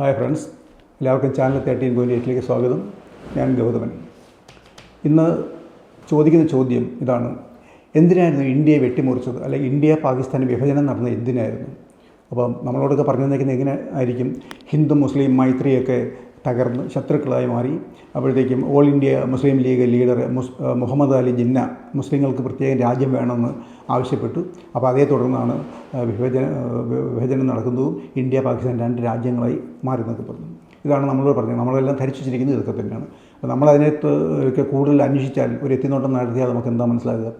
Hi friends എല്ലാവർക്കും channel thirteen point എയ്റ്റിലേക്ക് സ്വാഗതം. ഞാൻ ഗൗതമൻ. ഇന്ന് ചോദിക്കുന്ന ചോദ്യം ഇതാണ്. എന്തിനായിരുന്നു ഇന്ത്യയെ വെട്ടിമുറിച്ചത്? അല്ലെങ്കിൽ ഇന്ത്യ പാകിസ്ഥാൻ വിഭജനം നടന്നത് എന്തിനായിരുന്നു? അപ്പം നമ്മളോടൊക്കെ പറഞ്ഞു എങ്ങനെ ആയിരിക്കും. ഹിന്ദു മുസ്ലിം മൈത്രിയൊക്കെ തകർന്ന് ശത്രുക്കളായി മാറി. അപ്പോഴത്തേക്കും all India Muslim League leader Muhammad Ali Jinnah മുസ്ലിങ്ങൾക്ക് പ്രത്യേകം രാജ്യം വേണമെന്ന് ആവശ്യപ്പെട്ടു. അപ്പോൾ അതേ തുടർന്നാണ് വിഭജന വിഭജനം നടക്കുന്നതും ഇന്ത്യ പാകിസ്ഥാൻ രണ്ട് രാജ്യങ്ങളായി മാറി എന്നൊക്കെ പറഞ്ഞു ഇതാണ് നമ്മൾ പറഞ്ഞത്. നമ്മളെല്ലാം ധരിച്ചു ഇതൊക്കെ തന്നെയാണ് അപ്പോൾ നമ്മളതിനകത്ത് ഒക്കെ കൂടുതൽ അന്വേഷിച്ചാൽ ഒരു എത്തിനോട്ടം നടത്തിയാൽ നമുക്ക് എന്താ മനസ്സിലാകുക?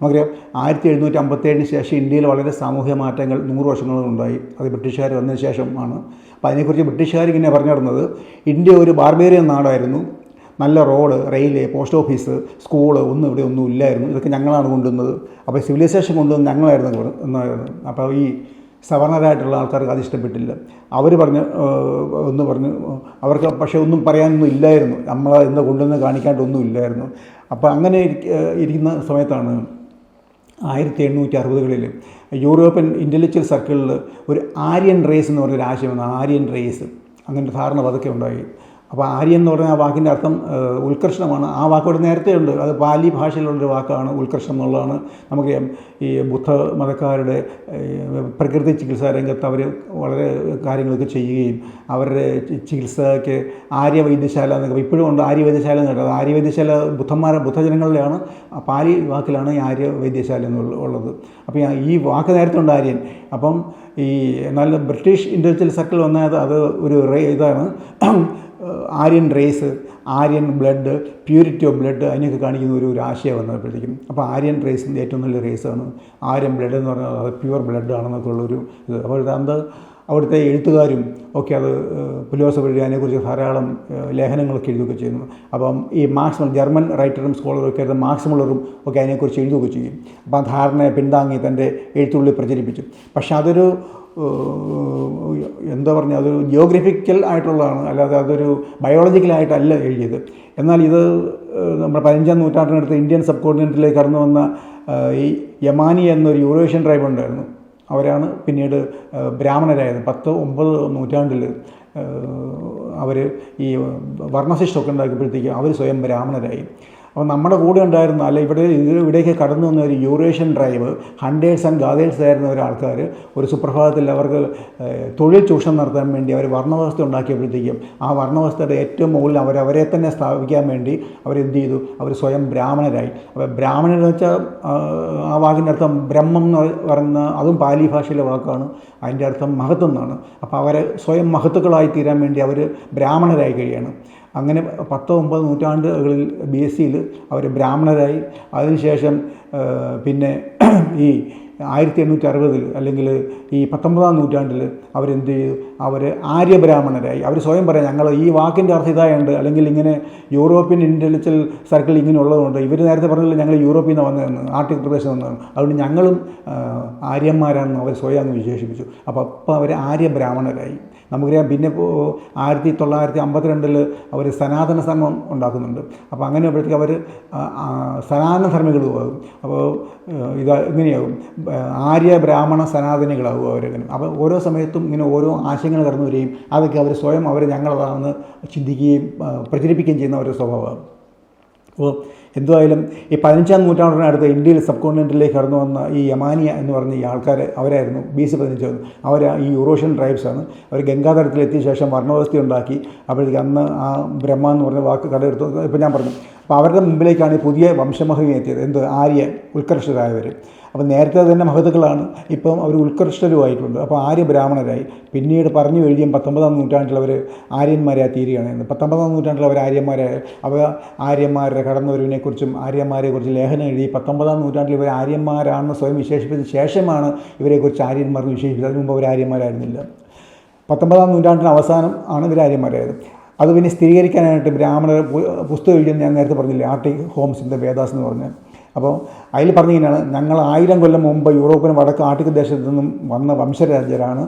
നമുക്കറിയാം ആയിരത്തി എഴുന്നൂറ്റി അമ്പത്തേഴിന് ശേഷം ഇന്ത്യയിൽ വളരെ സാമൂഹ്യ മാറ്റങ്ങൾ നൂറ് വർഷങ്ങളുണ്ടായി. അത് ബ്രിട്ടീഷുകാർ വന്നതിന് ശേഷമാണ്. അപ്പോൾ അതിനെക്കുറിച്ച് ബ്രിട്ടീഷുകാർ ഇങ്ങനെ പറഞ്ഞു നടന്നത് ഇന്ത്യ ഒരു ബാർബേറിയൻ നാടായിരുന്നു. നല്ല road railway post office school ഒന്നും ഇവിടെ ഒന്നും ഇല്ലായിരുന്നു. ഇതൊക്കെ ഞങ്ങളാണ് കൊണ്ടുവന്നത്. അപ്പോൾ സിവിലൈസേഷൻ കൊണ്ടുവന്ന് ഞങ്ങളായിരുന്നു എന്നായിരുന്നു. അപ്പോൾ ഈ സവർണരായിട്ടുള്ള ആൾക്കാർക്ക് അത് ഇഷ്ടപ്പെട്ടില്ല. അവർ പറഞ്ഞ് ഒന്ന് പറഞ്ഞ് അവർക്ക് പക്ഷേ ഒന്നും പറയാനൊന്നും ഇല്ലായിരുന്നു. നമ്മൾ എന്താ കൊണ്ടുവന്ന് കാണിക്കാണ്ടൊന്നും ഇല്ലായിരുന്നു. അപ്പോൾ അങ്ങനെ ഇരിക്കുന്ന സമയത്താണ് ആയിരത്തി എണ്ണൂറ്റി അറുപതുകളിൽ യൂറോപ്യൻ ഇന്റലക്ച്വൽ സർക്കിളിൽ ഒരു ആര്യൻ റേസ് എന്ന് പറഞ്ഞൊരു ആശയം വന്നു. ആര്യൻ റേസ് അങ്ങനെ ധാരണ പതുക്കെ ഉണ്ടായി. അപ്പോൾ ആര്യൻ എന്ന് പറഞ്ഞ ആ വാക്കിന്റെ അർത്ഥം ഉത്കർഷണമാണ്. ആ വാക്കോട് നേരത്തെ ഉണ്ട്. അത് പാലി ഭാഷയിലുള്ളൊരു വാക്കാണ് ഉത്കർഷം എന്നുള്ളതാണ്. നമുക്ക് ഈ ബുദ്ധ മതക്കാരുടെ പ്രകൃതി ചികിത്സാ രംഗത്ത് അവർ വളരെ കാര്യങ്ങളൊക്കെ ചെയ്യുകയും അവരുടെ ചികിത്സയ്ക്ക് ആര്യവൈദ്യശാല എന്നൊക്കെ ഇപ്പോഴും ഉണ്ട് ആര്യവൈദ്യശാല എന്ന് കേട്ടത്. ആര്യവൈദ്യശാല ബുദ്ധന്മാരെ ബുദ്ധജനങ്ങളുടെയാണ് പാലി വാക്കിലാണ് ഈ ആര്യവൈദ്യശാല എന്നുള്ളത് അപ്പോൾ ഈ വാക്ക് നേരത്തെ ഉണ്ട് ആര്യൻ. അപ്പം ഈ എന്നാൽ ബ്രിട്ടീഷ് ഇൻഡിവിജ്വൽ സർക്കിൾ വന്നത് അത് ഒരു ഇതാണ്. Aryan race Aryan blood purity of blood അതിനൊക്കെ കാണിക്കുന്ന ഒരു ഒരു ആശയം വന്നപ്പോഴത്തേക്കും. അപ്പോൾ ആര്യൻ റേസിന്റെ ഏറ്റവും നല്ല റേസാണ്. ആര്യൻ ബ്ലഡ് എന്ന് പറഞ്ഞാൽ അത് പ്യുവർ ബ്ലഡ് ആണെന്നൊക്കെ ഉള്ളൊരു ഇത്. അപ്പോൾ അത് അവിടുത്തെ എഴുത്തുകാരും ഒക്കെ അത് ഫിലോസഫി അതിനെക്കുറിച്ച് ധാരാളം ലേഖനങ്ങളൊക്കെ എഴുതുകയൊക്കെ ചെയ്യുന്നു. അപ്പം ഈ മാർക്സ് ജർമ്മൻ റൈറ്ററും സ്കോളറും ഒക്കെ ആയിരുന്ന മാക്സിമുള്ളറും ഒക്കെ അതിനെക്കുറിച്ച് എഴുതുകയൊക്കെ ചെയ്യും. അപ്പം ആ ധാരണയെ പിന്താങ്ങി തന്റെ എഴുത്തുള്ളിൽ പ്രചരിപ്പിച്ചു. പക്ഷേ അതൊരു എന്താ പറഞ്ഞാൽ അതൊരു ജിയോഗ്രഫിക്കൽ ആയിട്ടുള്ളതാണ്. അല്ലാതെ അതൊരു ബയോളജിക്കലായിട്ടല്ല എഴുതിയത്. എന്നാൽ ഇത് നമ്മുടെ പതിനഞ്ചാം നൂറ്റാണ്ടിനടുത്ത് ഇന്ത്യൻ സബ് കോണ്ടിനെന്റിലേക്ക് കടന്നു വന്ന ഈ യമാനി എന്നൊരു യൂറോഷ്യൻ ട്രൈബ് ഉണ്ടായിരുന്നു. അവരാണ് പിന്നീട് ബ്രാഹ്മണരായത്. പത്ത് ഒമ്പത് നൂറ്റാണ്ടിൽ അവർ ഈ വർണശിഷ്ടമൊക്കെ ഉണ്ടാക്കിയപ്പോഴത്തേക്കും അവർ സ്വയം ബ്രാഹ്മണരായി. അപ്പോൾ നമ്മുടെ കൂടെ ഉണ്ടായിരുന്ന അല്ല ഇവിടെ ഇവിടേക്ക് കടന്നു വന്ന ഒരു Eurasian drive hunters and gatherers ആയിരുന്ന ഒരാൾക്കാർ ഒരു സുപ്രഭാതത്തിൽ അവർക്ക് തൊഴിൽ ചൂഷണം നടത്താൻ വേണ്ടി അവർ വർണവ്യവസ്ഥ ഉണ്ടാക്കിയപ്പോഴത്തേക്കും ആ വർണവ്യവസ്ഥയുടെ ഏറ്റവും മുകളിൽ അവർ അവരെ തന്നെ സ്ഥാപിക്കാൻ വേണ്ടി അവരെന്ത് ചെയ്തു? അവർ സ്വയം ബ്രാഹ്മണരായി. അപ്പോൾ ബ്രാഹ്മണർ എന്ന് വെച്ചാൽ ആ വാക്കിന്റെ അർത്ഥം ബ്രഹ്മം എന്ന് പറയുന്ന അതും പാലി ഭാഷയിലെ വാക്കാണ്. അതിന്റെ അർത്ഥം മഹത്വം എന്നാണ്. അപ്പോൾ അവരെ സ്വയം മഹത്തുക്കളായി തീരാൻ വേണ്ടി അവർ ബ്രാഹ്മണരായി കഴിയാണ്. അങ്ങനെ പത്തോ ഒമ്പത് നൂറ്റാണ്ടുകളിൽ ബി എസ് സിയിൽ അവർ ബ്രാഹ്മണരായി. അതിനുശേഷം പിന്നെ ഈ ആയിരത്തി എണ്ണൂറ്റി അറുപതിൽ അല്ലെങ്കിൽ ഈ പത്തൊമ്പതാം നൂറ്റാണ്ടിൽ അവരെന്ത് ചെയ്തു? അവർ ആര്യബ്രാഹ്മണരായി. അവർ സ്വയം പറയാം ഞങ്ങൾ ഈ വാക്കിന്റെ അർത്ഥം ഇതായുണ്ട് അല്ലെങ്കിൽ ഇങ്ങനെ യൂറോപ്യൻ ഇന്റലിജൽ സർക്കിൾ ഇങ്ങനെ ഉള്ളതുകൊണ്ട് ഇവർ നേരത്തെ പറഞ്ഞില്ല ഞങ്ങൾ യൂറോപ്പിൽ നിന്ന് വന്നതെന്ന് ആർട്ടിക് പ്രദേശത്ത് വന്നതാണ് അതുകൊണ്ട് ഞങ്ങളും ആര്യന്മാരാണെന്ന് അവർ സ്വയം അങ്ങ് വിശേഷിപ്പിച്ചു. അപ്പോൾ അപ്പം അവർ ആര്യബ്രാഹ്മണരായി. നമുക്കറിയാം പിന്നെ ഇപ്പോൾ ആയിരത്തി തൊള്ളായിരത്തി അമ്പത്തിരണ്ടിൽ അവർ സനാതന സംഘം ഉണ്ടാക്കുന്നുണ്ട്. അപ്പോൾ അങ്ങനെ അപ്പോഴത്തേക്ക് അവർ സനാതന ധർമ്മികളുമാകും അപ്പോൾ ഇത് ഇങ്ങനെയാകും. ആര്യ ബ്രാഹ്മണ സനാതനികളാകും. അവരങ്ങനെ അപ്പോൾ ഓരോ സമയത്തും ഇങ്ങനെ ഓരോ ആശയങ്ങൾ കടന്നു വരികയും അതൊക്കെ അവർ സ്വയം അവർ ഞങ്ങളതാണെന്ന് ചിന്തിക്കുകയും പ്രചരിപ്പിക്കുകയും ചെയ്യുന്ന ഒരു സ്വഭാവമാണ്. അപ്പോൾ എന്തുമായാലും ഈ പതിനഞ്ചാം നൂറ്റാണ്ടിനടുത്ത് ഇന്ത്യയിൽ സബ് കോണ്ടിനെന്റിലേക്ക് കടന്നു വന്ന ഈ യമാനിയ എന്ന് പറഞ്ഞ ഈ ആൾക്കാർ അവരായിരുന്നു ബി സി പതിനഞ്ച് അവർ ഈ യൂറോഷ്യൻ ട്രൈബ്സാണ്. അവർ ഗംഗാതടത്തിലെത്തിയ ശേഷം വർണവ്യവസ്ഥ ഉണ്ടാക്കി. അപ്പോഴത്തേക്ക് അന്ന് ആ ബ്രഹ്മ എന്ന് പറഞ്ഞ വാക്ക് കടയെടുത്തു ഇപ്പം ഞാൻ പറഞ്ഞു അപ്പോൾ അവരുടെ മുമ്പിലേക്കാണ് ഈ പുതിയ വംശമഹിമ എത്തിയത് എന്ത്? ആര്യ ഉത്കർഷരായവർ അപ്പോൾ നേരത്തെ തന്നെ മഹത്തുക്കളാണ് ഇപ്പം അവർ ഉത്കൃഷ്ടരുമായിട്ടുണ്ട്. അപ്പോൾ ആര്യ ബ്രാഹ്മണരായി. പിന്നീട് പറഞ്ഞു കഴിയും പത്തൊമ്പതാം നൂറ്റാണ്ടിൽ അവർ ആര്യന്മാരായി തീരുകയാണ്. പത്തൊമ്പതാം നൂറ്റാണ്ടിൽ അവർ ആര്യന്മാരായ. അവർ ആര്യന്മാരുടെ കടന്നുവരവിനെക്കുറിച്ചും ആര്യന്മാരെക്കുറിച്ച് ലേഖനം എഴുതി പത്തൊമ്പതാം നൂറ്റാണ്ടിൽ ഇവർ ആര്യന്മാരാണെന്ന് സ്വയം വിശേഷിപ്പിച്ച ശേഷമാണ് ഇവരെക്കുറിച്ച് ആര്യന്മാർ വിശേഷിപ്പിച്ചത്. അതിന് മുമ്പ് അവർ ആര്യന്മാരായിരുന്നില്ല. പത്തൊമ്പതാം നൂറ്റാണ്ടിന് അവസാനം ആണ് ഇവർ ആര്യന്മാരായത്. അത് പിന്നെ സ്ഥിരീകരിക്കാനായിട്ട് ബ്രാഹ്മണർ പുസ്തകം എഴുതിയെന്ന് ഞാൻ നേരത്തെ പറഞ്ഞില്ലേ? ആർട്ടി ഹോംസിന്റെ വേദാസ് എന്ന് പറഞ്ഞാൽ അപ്പോൾ അതിൽ പറഞ്ഞിങ്ങനെയാണ് ഞങ്ങൾ ആയിരം കൊല്ലം മുമ്പ് യൂറോപ്പിന് വടക്ക് ആർട്ടിക് ദേശത്തു നിന്നും വന്ന വംശരാജ്യരാണ്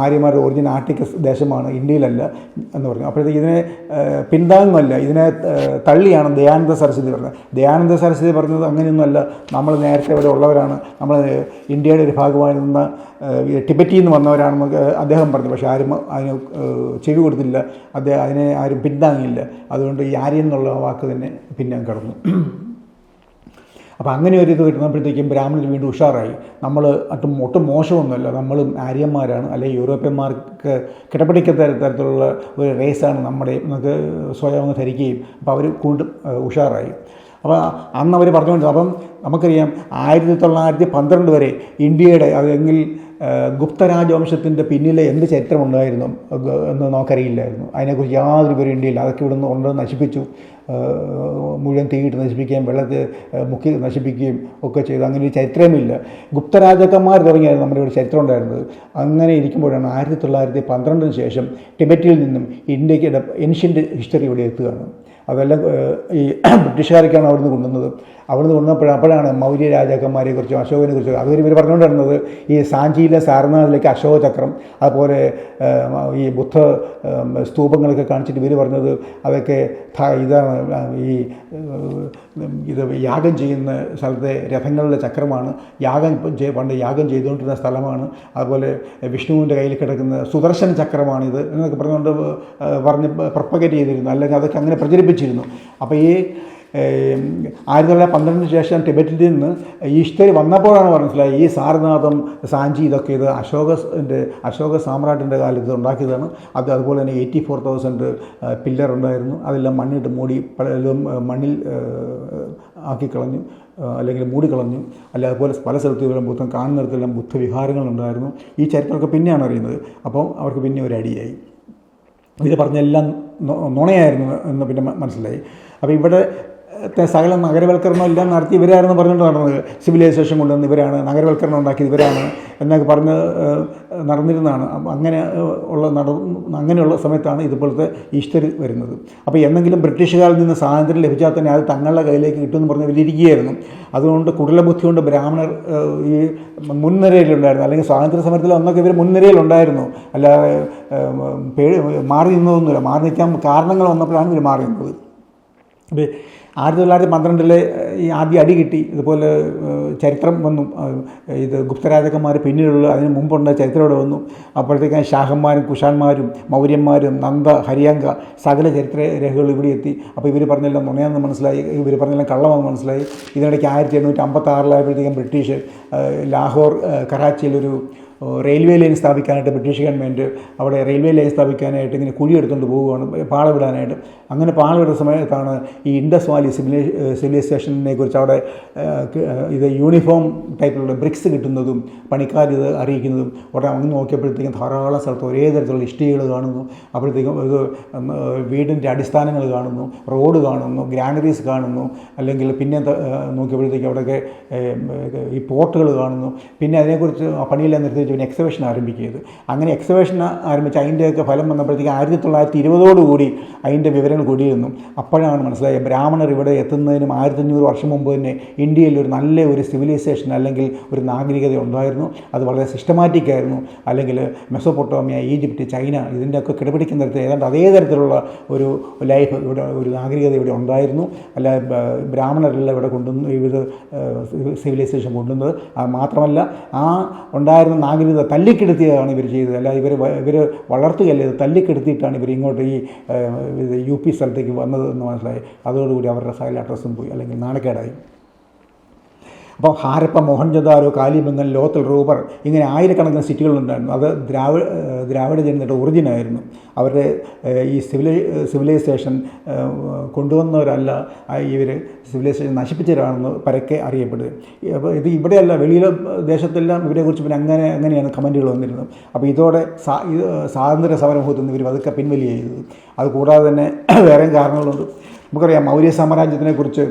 ആര്യമാരുടെ ഒറിജിൻ ആർട്ടിക് ദേശമാണ് ഇന്ത്യയിലല്ല എന്ന് പറഞ്ഞു. അപ്പോഴത്തേക്ക് ഇതിനെ പിന്താങ്ങുമല്ല ഇതിനെ തള്ളിയാണ് ദയാനന്ദ സരസ്വതി പറഞ്ഞത്. ദയാനന്ദ സരസ്വതി പറഞ്ഞത് അങ്ങനെയൊന്നുമല്ല. നമ്മൾ നേരത്തെ ഇവിടെ ഉള്ളവരാണ്. നമ്മൾ ഇന്ത്യയുടെ ഒരു ഭാഗമായി നിന്ന ടിബറ്റിൽ നിന്ന് വന്നവരാണെന്ന് അദ്ദേഹം പറഞ്ഞു. പക്ഷേ ആരും അതിന് ചെവി കൊടുത്തില്ല അദ്ദേഹം അതിനെ ആരും പിന്താങ്ങിയില്ല അതുകൊണ്ട് ഈ ആര്യൻ എന്നുള്ള വാക്ക് തന്നെ പിന്നെ കടന്നു. അപ്പോൾ അങ്ങനെ ഒരു ഇത് കിട്ടുമ്പോഴത്തേക്കും ബ്രാഹ്മണർ വീണ്ടും ഉഷാറായി. നമ്മൾ ഒട്ടും ഒട്ടും മോശമൊന്നുമല്ല. നമ്മളും ആര്യന്മാരാണ്. അല്ലെങ്കിൽ യൂറോപ്യന്മാർക്ക് കിടപിടിക്കാത്ത തരത്തിലുള്ള ഒരു റേസാണ് നമ്മുടെ നമുക്ക് സ്വയം ധരിക്കുകയും അപ്പോൾ അവർ കൂടുതൽ ഉഷാറായി. അപ്പോൾ അന്ന് അവർ പറഞ്ഞുകൊണ്ട് അപ്പം നമുക്കറിയാം ആയിരത്തി തൊള്ളായിരത്തി പന്ത്രണ്ട് വരെ ഇന്ത്യയുടെ അല്ലെങ്കിൽ ഏഹ്, ഗുപ്ത രാജവംശത്തിന്റെ പിന്നിലെ എന്ത് ചരിത്രമുണ്ടായിരുന്നു എന്ന് നമുക്കറിയില്ലായിരുന്നു. അതിനെക്കുറിച്ച് യാതൊരു പേരും ഇന്ത്യയിൽ അതൊക്കെ ഇവിടുന്ന് കൊണ്ട് നശിപ്പിച്ചു. മുഴുവൻ തീയിട്ട് നശിപ്പിക്കുകയും വെള്ളത്തിൽ മുക്കി നശിപ്പിക്കുകയും ഒക്കെ ചെയ്തു. അങ്ങനെ ഒരു ചരിത്രമില്ല. ഗുപ്തരാജാക്കന്മാർ തുടങ്ങിയായിരുന്നു നമ്മുടെ ഒരു ചരിത്രം ഉണ്ടായിരുന്നത്. അങ്ങനെ ഇരിക്കുമ്പോഴാണ് ആയിരത്തി തൊള്ളായിരത്തി പന്ത്രണ്ടിന് ശേഷം ടിബറ്റിൽ നിന്നും ഇന്ത്യയ്ക്കിടെ ഏൻഷ്യന്റ് ഹിസ്റ്ററി ഇവിടെ എത്തുകയാണ്. അതെല്ലാം ഈ ബ്രിട്ടീഷുകാരൊക്കെയാണ് അവിടുന്ന് കൊണ്ടുവന്നത്. അവിടുന്ന് കൊണ്ടുവന്നപ്പോൾ അപ്പോഴാണ് മൗര്യ രാജാക്കന്മാരെ കുറിച്ചും അശോകനെ കുറിച്ചും അതുവരെ ഇവർ പറഞ്ഞുകൊണ്ടിരുന്നത് ഈ സാഞ്ചിയിലെ സാരനാഥിലേക്ക് അശോക ചക്രം അതുപോലെ ഈ ബുദ്ധ സ്തൂപങ്ങളൊക്കെ കാണിച്ചിട്ട് ഇവർ പറഞ്ഞത് അവയൊക്കെ ഇതാണ് ഈ ഇത് യാഗം ചെയ്യുന്ന സ്ഥലത്തെ രഥങ്ങളുടെ ചക്രമാണ്. യാഗം പണ്ട് യാഗം ചെയ്തുകൊണ്ടിരുന്ന സ്ഥലമാണ്. അതുപോലെ വിഷ്ണുവിന്റെ കയ്യിൽ കിടക്കുന്ന സുദർശന ചക്രമാണിത് എന്നൊക്കെ പറഞ്ഞുകൊണ്ട് പറഞ്ഞ് പ്രൊപ്പഗേറ്റ് ചെയ്തിരുന്നു. അല്ലെങ്കിൽ അതൊക്കെ അങ്ങനെ പ്രചരിപ്പിച്ചിരുന്നു. അപ്പോൾ ഈ ആയിരത്തി തൊള്ളായിരത്തി പന്ത്രണ്ടിന് ശേഷം ടിബറ്റിൽ നിന്ന് ഈസ്റ്റർ വന്നപ്പോഴാണ് മനസ്സിലായി. ഈ സാരനാഥം സാഞ്ചി ഇതൊക്കെ ഇത് അശോകന്റെ അശോക സാമ്രാട്ടിന്റെ കാലത്ത് ഉണ്ടാക്കിയതാണ്. അത് അതുപോലെ തന്നെ എയ്റ്റി ഫോർ തൗസൻഡ് പില്ലർ ഉണ്ടായിരുന്നു. അതെല്ലാം മണ്ണിട്ട് മൂടി പലതും മണ്ണിൽ ആക്കിക്കളഞ്ഞു അല്ലെങ്കിൽ മൂടിക്കളഞ്ഞു അല്ല അതുപോലെ പല സ്ഥലത്തും ബുദ്ധം കാണുന്നിടത്തെല്ലാം ബുദ്ധവിഹാരങ്ങളുണ്ടായിരുന്നു ഈ ചരിത്രമൊക്കെ പിന്നെയാണ് അറിയുന്നത്. അപ്പം അവർക്ക് പിന്നെ ഒരു അടിയായി. ഇത് പറഞ്ഞെല്ലാം നുണയായിരുന്നു എന്ന് പിന്നെ മനസ്സിലായി. അപ്പോൾ ഇവിടെ സകല നഗരവൽക്കരണം എല്ലാം നടത്തി ഇവരായിരുന്നു പറഞ്ഞുകൊണ്ട് നടന്നത്. സിവിലൈസേഷൻ കൊണ്ടുവന്ന് ഇവരാണ് നഗരവൽക്കരണം ഉണ്ടാക്കിയത് ഇവരാണ് എന്നൊക്കെ പറഞ്ഞ് നടന്നിരുന്നതാണ്. അങ്ങനെ ഉള്ള നട അങ്ങനെയുള്ള സമയത്താണ് ഇതുപോലത്തെ ഈസ്റ്റർ വരുന്നത്. അപ്പോൾ എന്നെങ്കിലും ബ്രിട്ടീഷുകാരിൽ നിന്ന് സ്വാതന്ത്ര്യം ലഭിച്ചാൽ തന്നെ അത് തങ്ങളുടെ കയ്യിലേക്ക് കിട്ടുമെന്ന് പറഞ്ഞ് വലിയിരിക്കുകയായിരുന്നു അതുകൊണ്ട് കുടലബുദ്ധി കൊണ്ട് ബ്രാഹ്മണർ ഈ മുൻനിരയിലുണ്ടായിരുന്നു. അല്ലെങ്കിൽ സ്വാതന്ത്ര്യ സമരത്തിൽ അന്നൊക്കെ ഇവർ മുൻനിരയിലുണ്ടായിരുന്നു. അല്ലാതെ പേടി മാറി നിന്നതൊന്നുമില്ല. മാറി നിൽക്കാൻ കാരണങ്ങൾ വന്നപ്പോഴാണ് ഇവർ മാറി നിന്നത്. ആയിരത്തി തൊള്ളായിരത്തി പന്ത്രണ്ടിലെ ഈ ആദ്യ അടി കിട്ടി. ഇതുപോലെ ചരിത്രം വന്നു. ഇത് ഗുപ്തരാജാക്കന്മാർ പിന്നീടുള്ള അതിന് മുമ്പുണ്ട് ചരിത്രം ഇവിടെ വന്നു. അപ്പോഴത്തേക്കും ഷാഹന്മാരും കുഷാന്മാരും മൗര്യന്മാരും നന്ദ ഹരിയങ്ക സകല ചരിത്ര രേഖകൾ ഇവിടെ എത്തി. അപ്പോൾ ഇവർ പറഞ്ഞെല്ലാം നുണയാന്ന് മനസ്സിലായി. ഇവർ പറഞ്ഞെല്ലാം കള്ളമെന്ന് മനസ്സിലായി. ഇതിനിടയ്ക്ക് ആയിരത്തി എണ്ണൂറ്റി അമ്പത്തി ആറിലായപ്പോഴത്തേക്കും ബ്രിട്ടീഷ് ലാഹോർ കറാച്ചിയിലൊരു റെയിൽവേ ലൈൻ സ്ഥാപിക്കാനായിട്ട് ബ്രിട്ടീഷ് ഗവൺമെന്റ് അവിടെ റെയിൽവേ ലൈൻ സ്ഥാപിക്കാനായിട്ട് ഇങ്ങനെ കുഴി എടുത്തുകൊണ്ട് പോവുകയാണ് പാളവിടാനായിട്ട്. അങ്ങനെ പാളവിടുന്ന സമയത്താണ് ഈ ഇൻഡസ് വാലി സിവിലൈ സിവിലൈസേഷനെ കുറിച്ച് അവിടെ ഇത് യൂണിഫോം ടൈപ്പിലുള്ള ബ്രിക്സ് കിട്ടുന്നതും പണിക്കാർ ഇത് അറിയിക്കുന്നതും ഉടനെ അങ്ങ് നോക്കിയപ്പോഴത്തേക്കും ധാരാളം സ്ഥലത്ത് ഒരേ തരത്തിലുള്ള ഇഷ്ടികൾ കാണുന്നു. അപ്പോഴത്തേക്കും ഇത് വീടിന്റെ അടിസ്ഥാനങ്ങൾ കാണുന്നു റോഡ് കാണുന്നു ഗ്രാനറീസ് കാണുന്നു അല്ലെങ്കിൽ പിന്നെ നോക്കിയപ്പോഴത്തേക്കും അവിടെയൊക്കെ ഈ പോർട്ടുകൾ കാണുന്നു. പിന്നെ അതിനെക്കുറിച്ച് പണിയെല്ലാം നിർത്തിവെച്ച് പിന്നെ എക്സവേഷൻ ആരംഭിക്കുന്നത്. അങ്ങനെ എക്സവേഷൻ ആരംഭിച്ച് അതിന്റെയൊക്കെ ഫലം വന്നപ്പോഴത്തേക്ക് ആയിരത്തി തൊള്ളായിരത്തി ഇരുപതോടുകൂടി അതിന്റെ വിവരങ്ങൾ കൂടിയിരുന്നു. അപ്പോഴാണ് മനസ്സിലായത് ബ്രാഹ്മണർ ഇവിടെ എത്തുന്നതിനും ആയിരത്തഞ്ഞൂറ് വർഷം മുമ്പ് തന്നെ ഇന്ത്യയിൽ ഒരു നല്ല ഒരു സിവിലൈസേഷൻ അല്ലെങ്കിൽ ഒരു നാഗരികത ഉണ്ടായിരുന്നു. അത് വളരെ സിസ്റ്റമാറ്റിക് ആയിരുന്നു. അല്ലെങ്കിൽ മെസ്സോപ്പൊട്ടോമിയ ഈജിപ്റ്റ് ചൈന ഇതിന്റെയൊക്കെ കിടപിടിക്കുന്നിടത്ത് ഏതാണ്ട് അതേ തരത്തിലുള്ള ഒരു ലൈഫ് ഇവിടെ ഒരു നാഗരികത ഇവിടെ ഉണ്ടായിരുന്നു. അല്ല ബ്രാഹ്മണരല്ല ഇവിടെ കൊണ്ടുവന്ന് വിവിധ സിവിലൈസേഷൻ കൊണ്ടുവന്നത്. മാത്രമല്ല ആ ഉണ്ടായിരുന്ന നാഗരികത തല്ലിക്കെടുത്തിയതാണ് ഇവർ ചെയ്തത്. അല്ല ഇവർ ഇവർ വളർത്തുകയല്ല ഇത് തല്ലിക്കെടുത്തിയിട്ടാണ് ഇവർ ഇങ്ങോട്ട് ഈ യു പി സ്ഥലത്തേക്ക് വന്നത് എന്ന് മനസ്സിലായി. അതോടുകൂടി അവരുടെ സകല അഡ്രസ്സും പോയി അല്ലെങ്കിൽ നാണക്കേടായി. അപ്പോൾ ഹാരപ്പ മോഹൻജദാരോ കാലിബംഗൻ ലോത്തൽ റൂബർ ഇങ്ങനെ ആയിരക്കണക്കിന് സിറ്റികളുണ്ടായിരുന്നു അത് ദ്രാവിഡ ദ്രാവിഡ ജനതയുടെ ഒറിജിനായിരുന്നു അവരുടെ ഈ സിവിലൈ സിവിലൈസേഷൻ കൊണ്ടുവന്നവരല്ല ഇവർ സിവിലൈസേഷൻ നശിപ്പിച്ചവരാണെന്ന് പരക്കെ അറിയപ്പെടുക അപ്പോൾ ഇത് ഇവിടെയല്ല വെളിയിലെ ദേശത്തെല്ലാം ഇവരെക്കുറിച്ച് പിന്നെ അങ്ങനെ അങ്ങനെയാണ് കമന്റുകൾ വന്നിരുന്നത്. അപ്പോൾ ഇതോടെ സാ സ്വാതന്ത്ര്യ സമരമുഖത്ത് നിന്ന് ഇവർ പതുക്കെ പിൻവലി ചെയ്തത്. അതുകൂടാതെ തന്നെ വേറെയും കാരണങ്ങളുണ്ട്. നമുക്കറിയാം മൗര്യ സാമ്രാജ്യത്തിനെക്കുറിച്ച്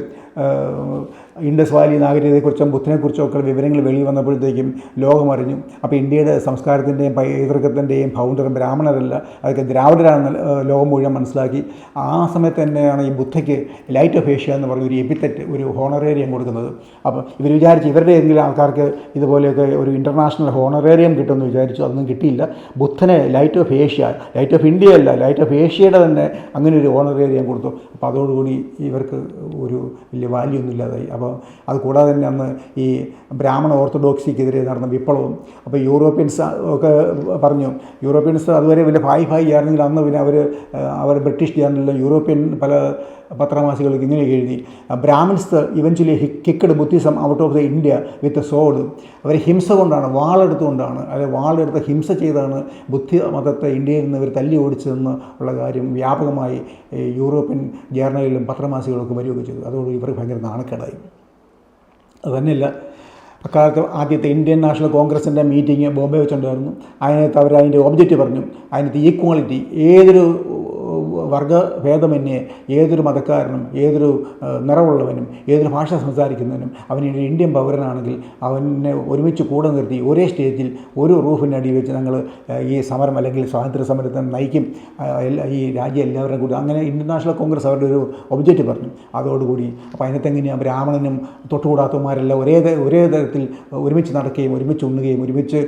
ഇൻഡസ് വാലി നാഗരികതയെക്കുറിച്ചും ബുദ്ധനെക്കുറിച്ചും ഒക്കെ വിവരങ്ങൾ വെളിയിൽ വന്നപ്പോഴത്തേക്കും ലോകമറിഞ്ഞു അപ്പോൾ ഇന്ത്യയുടെ സംസ്കാരത്തിന്റെയും പൈതൃകത്തിന്റെയും ഫൗണ്ടർ ബ്രാഹ്മണരല്ല അതൊക്കെ ദ്രാവിഡരാണെന്ന് ലോകം മുഴുവൻ മനസ്സിലാക്കി. ആ സമയത്ത് തന്നെയാണ് ഈ ബുദ്ധയ്ക്ക് ലൈറ്റ് ഓഫ് ഏഷ്യ എന്ന് പറഞ്ഞ ഒരു എപ്പിത്തറ്റ് ഒരു ഹോണറേറിയം കൊടുക്കുന്നത്. അപ്പോൾ ഇവർ വിചാരിച്ച് ഇവരുടെ ഏതെങ്കിലും ആൾക്കാർക്ക് ഇതുപോലെയൊക്കെ ഒരു ഇന്റർനാഷണൽ ഹോണറേറിയം കിട്ടുമെന്ന് വിചാരിച്ചു അതൊന്നും കിട്ടിയില്ല. ബുദ്ധനെ light of Asia light of India അല്ല ലൈറ്റ് ഓഫ് ഏഷ്യയുടെ തന്നെ അങ്ങനെ ഒരു ഹോണറേറിയം കൊടുത്തു. അപ്പോൾ അതോടുകൂടി ഇവർക്ക് ഒരു വലിയ വാല്യൂ ഒന്നും ഇല്ലാതായി. അപ്പോൾ അതുകൂടാതെ തന്നെ അന്ന് ഈ ബ്രാഹ്മണ ഓർത്തഡോക്സിക്കെതിരെ നടന്ന വിപ്ലവം. അപ്പോൾ യൂറോപ്യൻസ് ഒക്കെ പറഞ്ഞു യൂറോപ്യൻസ് അതുവരെ വലിയ ഭായി ഭായി ആയിരുന്നെങ്കിൽ അന്ന് പിന്നെ അവർ അവർ ബ്രിട്ടീഷ് ജേർണലിലും യൂറോപ്യൻ പല പത്രമാസികൾക്ക് ഇങ്ങനെ എഴുതി Brahmins eventually kicked Buddhism out of the India with sword അവർ ഹിംസ കൊണ്ടാണ് വാളെടുത്തുകൊണ്ടാണ് അല്ലെ വാളെടുത്ത് ഹിംസ ചെയ്താണ് ബുദ്ധി മതത്തെ ഇന്ത്യയിൽ നിന്ന് ഇവർ തല്ലി ഓടിച്ചതെന്ന് ഉള്ള കാര്യം വ്യാപകമായി യൂറോപ്യൻ ജേർണലിലും പത്രമാസികകളൊക്കെ വരികയൊക്കെ ചെയ്തു. അതോട് ഇവർ ഭയങ്കര നാണക്കേടായി. അതുതന്നെയല്ല അക്കാലത്ത് ആദ്യത്തെ ഇന്ത്യൻ നാഷണൽ കോൺഗ്രസിന്റെ മീറ്റിംഗ് ബോംബെ വെച്ചുണ്ടായിരുന്നു. അതിനകത്ത് അവർ അതിന്റെ ഒബ്ജക്റ്റ് പറഞ്ഞു. അതിനകത്ത് ഈക്വാളിറ്റി ഏതൊരു വർഗഭേദമന്യേ ഏതൊരു മതക്കാരനും ഏതൊരു നിറവുള്ളവനും ഏതൊരു ഭാഷ സംസാരിക്കുന്നവനും അവനൊരു ഇന്ത്യൻ പൗരനാണെങ്കിൽ അവനെ ഒരുമിച്ച് കൂടെ നിർത്തി ഒരേ സ്റ്റേജിൽ ഒരു റൂഫിനടി വെച്ച് ഞങ്ങൾ ഈ സമരം അല്ലെങ്കിൽ സ്വാതന്ത്ര്യ സമരത്തെ നയിക്കും. ഈ രാജ്യം എല്ലാവരും കൂടി അങ്ങനെ ഇന്ത്യൻ നാഷണൽ കോൺഗ്രസ് അവരുടെ ഒരു ഒബ്ജക്റ്റ് പറഞ്ഞു. അതോടുകൂടി അപ്പോൾ അതിനകത്ത് എങ്ങനെയാണ് ബ്രാഹ്മണനും തൊട്ടുകൂടാത്തവന്മാരെല്ലാം ഒരേ ഒരേ തരത്തിൽ ഒരുമിച്ച് നടക്കുകയും ഒരുമിച്ച് ഉണ്ണുകയും ഒരുമിച്ച്